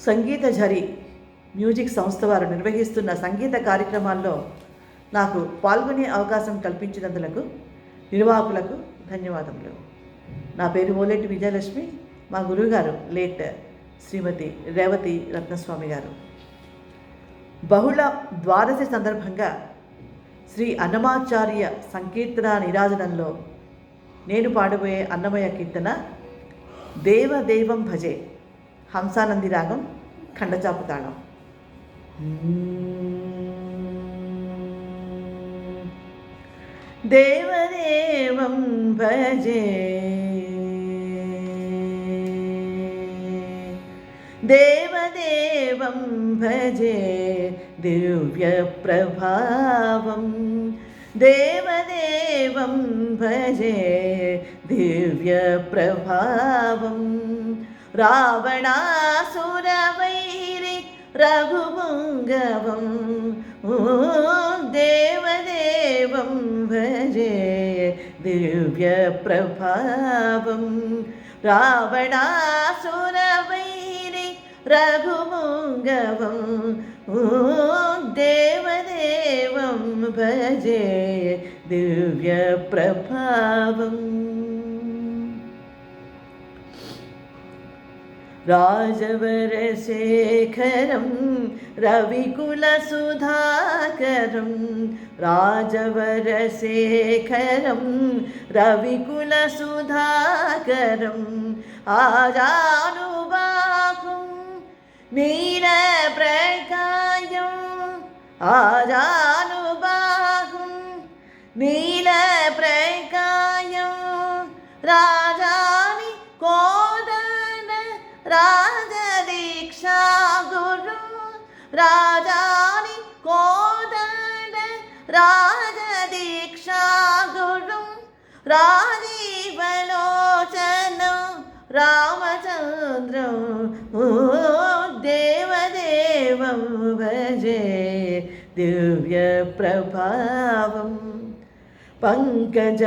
సంగీత ఝరి music సంస్థ వారు నిర్వహిస్తున్న సంగీత కార్యక్రమాల్లో నాకు పాల్గొనే అవకాశం కల్పించినందులకు నిర్వాహకులకు ధన్యవాదములు. నా పేరు ఓలేటి విజయలక్ష్మి. మా గురువుగారు లేట్ శ్రీమతి రేవతి రత్నస్వామి గారు. బహుళ ద్వాదశి సందర్భంగా శ్రీ అన్నమాచార్య సంకీర్తన నిరాజనంలో నేను పాడబోయే అన్నమయ కీర్తన దేవదేవం భజే ഹംസാനന്ദി രാഗം ഖണ്ഡചാപ്പ് താളം ദേവദേവം ഭജേ. ദേവദേവം ഭജേ. ദിവ്യപ്രഭാവം. ദേവദേവം ഭജേ. ദിവ്യപ്രഭാവം. ராவணாசுரவைரி ரகுபுங்கவம் தேவதேவம் வரே திவ்ய பிரபாவம் ராவணாசுரவைரி ரகுபுங்கவம் தேவதேவம் ഭജേ ദിവ്യപ്രഭാവം രാജവരശേഖരം रविकुलसुधाकरं राजवरशेखरं रविकुलसुधाकरम् आजानुबाहुं नीलप्रकायम् आजानुबाहुं नील राजानि कोदन राजदीक्षा गुरु राजीवलोचनं रामचन्द्रं देवदेवं भजे दिव्यप्रभावम् പങ്കജാസനവിനുത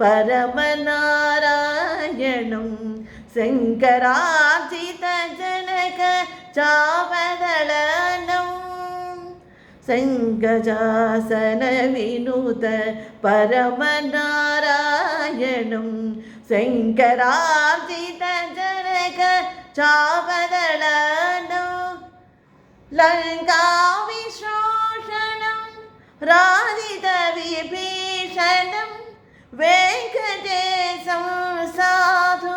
പരമനാരായണം. ശങ്കരാജിത ജനക ചാവതളനം. ശങ്കജാസനവിനുത പരമനാരായണം. ശങ്കരാജിത ജനക ചാവതളനം. ലങ്കാവിശ്വ రాధిత విభీషణం వెంకటేశం సాధు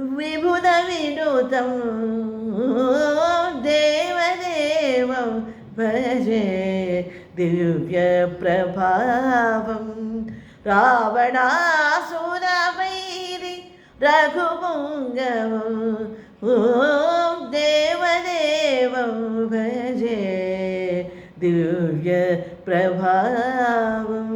విభుద వినుతం. దేవదేవం భజే దివ్య ప్రభావం. రావణాసురవైరి రఘుపుంగవం. ఓం దేవదేవం భజే దివ్య പ്രഭാവം.